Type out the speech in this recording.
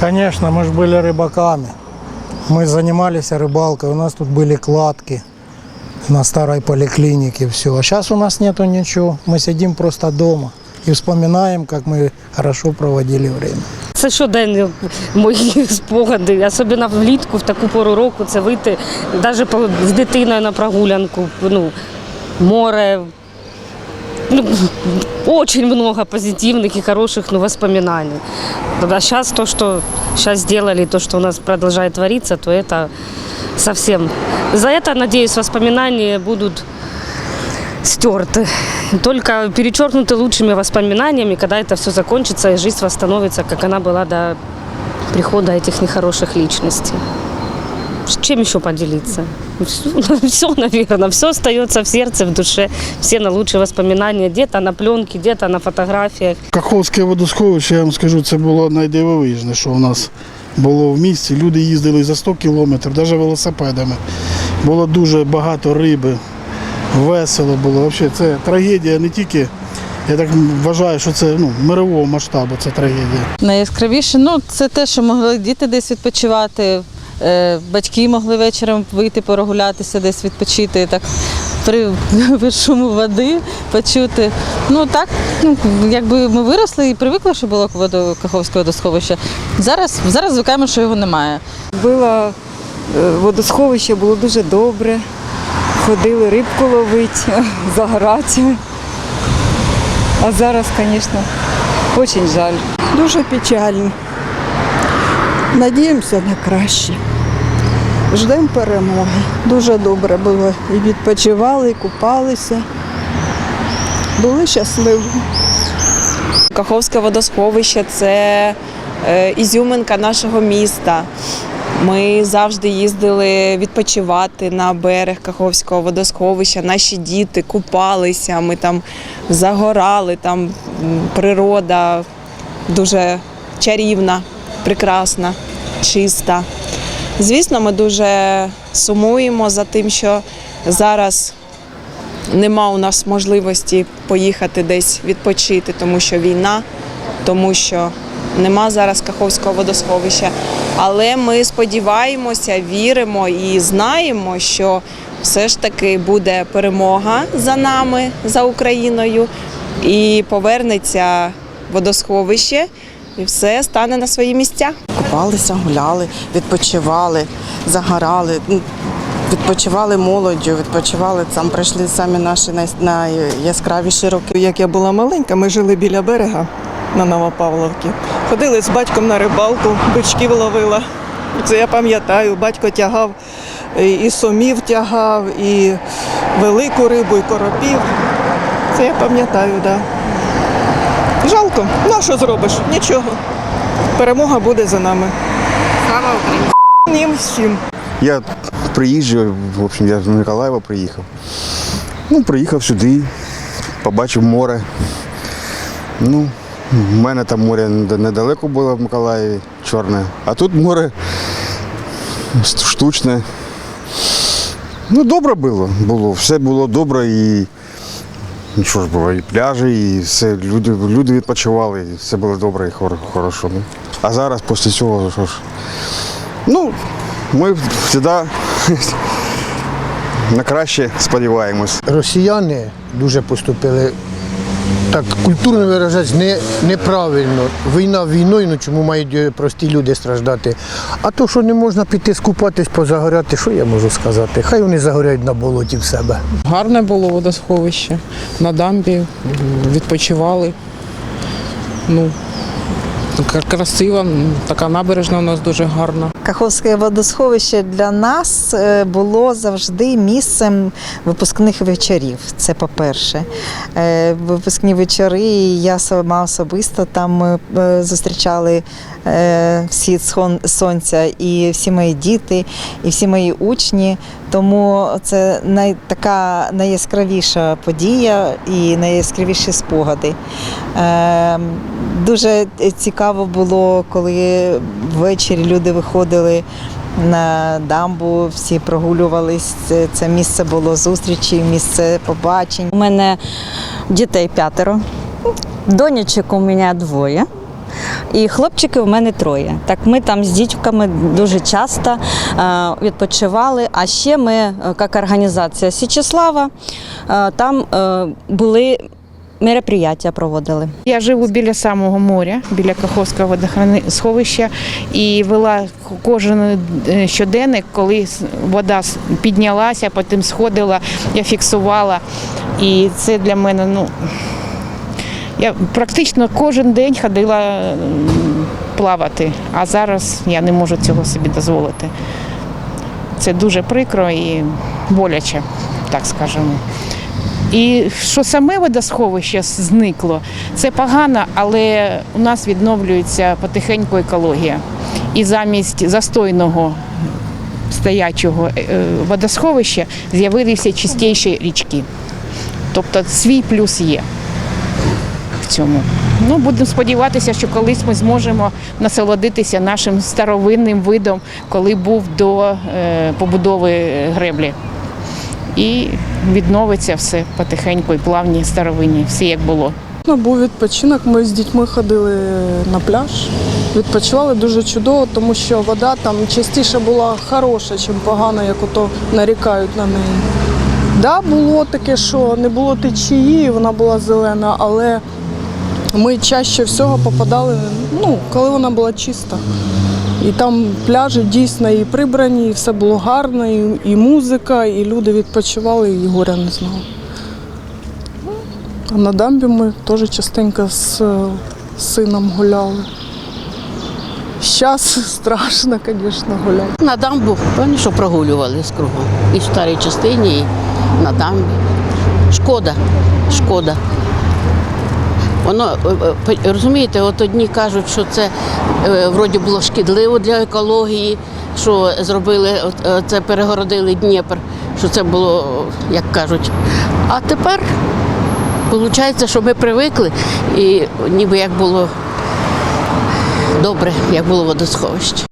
Конечно, мы же были рыбаками. Мы занимались рыбалкой, у нас тут были кладки на старой поликлинике, все. А сейчас у нас нету ничего, мы сидим просто дома и вспоминаем, как мы хорошо проводили время. Це щоденні мої спогади, особливо влітку, в таку пору року, це вийти навіть з дитиною на прогулянку. Ну, море. Ну, очень много позитивных и хороших ну, воспоминаний. А сейчас то, что сейчас сделали, то, что у нас продолжает твориться, то это совсем... За это, надеюсь, воспоминания будут стерты. Только перечеркнуты лучшими воспоминаниями, когда это все закончится и жизнь восстановится, как она была до прихода этих нехороших личностей. С Чем еще поделиться? Все, наверное, все остается в сердце, в душе. Все на лучшие воспоминания, где-то на пленке, где-то на фотографиях. Каховське водосховище, я вам скажу, це було найдивовижне, що у нас було в місті. Люди їздили за 100 кілометрів, навіть велосипедами. Було дуже багато риби, весело було. Взагалі, це трагедія не тільки. Я так вважаю, що це ну, мирового масштабу це трагедія. Найяскравіше, ну це те, що могли діти десь відпочивати, батьки могли вечором вийти прогулятися, десь відпочити, так при, шуму води почути. Ну так, ну якби ми виросли і привикли, що було водо Каховське водосховище. Зараз, зараз звикаємо, що його немає. Було е, водосховище, було дуже добре. Ходили рибку ловити, загорати. А зараз, звісно, дуже жаль. Дуже печально. Надіємося на краще. Ждемо перемоги. Дуже добре було. І відпочивали, і купалися. Були щасливі. Каховське водосховище це е, ізюминка нашого міста. Ми завжди їздили відпочивати на берег Каховського водосховища. Наші діти купалися, ми там загорали, там природа дуже чарівна, прекрасна, чиста. Звісно, ми дуже сумуємо за тим, що зараз нема у нас можливості поїхати десь відпочити, тому що війна, тому що нема зараз Каховського водосховища. Але ми сподіваємося, віримо і знаємо, що все ж таки буде перемога за нами, за Україною, і повернеться водосховище, і все стане на свої місця. Купалися, гуляли, відпочивали, загорали. ну, Відпочивали молоддю, відпочивали там, пройшли самі наші най- найяскравіші роки. Як я була маленька, ми жили біля берега на Новопавловці. Ходили з батьком на рибалку, бичків ловила. Це я пам'ятаю, батько тягав і і сомів тягав, і велику рибу, і коропів. Це я пам'ятаю, так. Да. Жалко, ну а що зробиш? Нічого. Перемога буде за нами. Слава Україні! Ним всім. Я приїжджий, в общем, я з Миколаєва приїхав. Ну, приїхав сюди, побачив море. Ну, в мене там море недалеко було в Миколаєві, чорне. А тут море штучне. Ну, добре було, було. Все було добре і ну, що ж було, і пляжі, і все, люди, люди відпочивали, і все було добре і хор- хорошо. Ну. А зараз після цього, що ж. Ну, ми завжди на краще сподіваємось. Росіяни дуже поступили так культурно виражаюсь, не, неправильно. Війна війною, ну чому мають е, прості люди страждати? А то, що не можна піти скупатись, позагоряти, що я можу сказати? Хай вони загоряють на болоті в себе. Гарне було водосховище. На дамбі відпочивали. Ну, красива, така набережна у нас дуже гарна. Каховське водосховище для нас е, було завжди місцем випускних вечорів. Це по-перше. Е, Випускні вечори, я сама особисто там е, зустрічали е, сонця і всі мої діти, і всі мої учні. Тому це най, така найяскравіша подія і найяскравіші спогади. Е, Дуже цікаво було, коли ввечері люди виходили на дамбу, всі прогулювались. Це місце було зустрічі, місце побачень. У мене дітей п'ятеро, донечок у мене двоє. І хлопчиків в мене троє. Так ми там з дітками дуже часто е, відпочивали. А ще ми, е, як організація Січеслава, е, там були мероприятия проводили. Я живу біля самого моря, біля Каховського водосховища і вела кожен щоденник, коли вода піднялася, потім сходила, я фіксувала. І це для мене, ну я практично кожен день ходила плавати, а зараз я не можу цього собі дозволити. Це дуже прикро і боляче, так скажемо. І що саме водосховище зникло, це погано, але у нас відновлюється потихеньку екологія. І замість застойного стоячого е, водосховища з'явилися чистіші річки. Тобто свій плюс є цьому. Ну, будемо сподіватися, що колись ми зможемо насолодитися нашим старовинним видом, коли був до е, побудови греблі і відновиться все потихеньку і плавні старовинні, все як було. Ну, був відпочинок. Ми з дітьми ходили на пляж, відпочивали дуже чудово, тому що вода там частіше була хороша, ніж погана, як ото нарікають на неї. Да, було таке, що не було течії, вона була зелена, але ми чаще всього попадали, ну, коли вона була чиста. І там пляжі дійсно і прибрані, і все було гарно, і, і музика, і люди відпочивали, і горя не знали. А на дамбі ми теж частенько з сином гуляли. Зараз страшно, звісно, гуляти. На дамбу, певно, що прогулювались кругом. І в старій частині, і на дамбі. Шкода, шкода. Воно, е, е, розумієте, от одні кажуть, що це е, вроді було шкідливо для екології, що зробили, це перегородили Дніпр, що це було, як кажуть. А тепер виходить, що ми привикли і ніби як було добре, як було водосховище.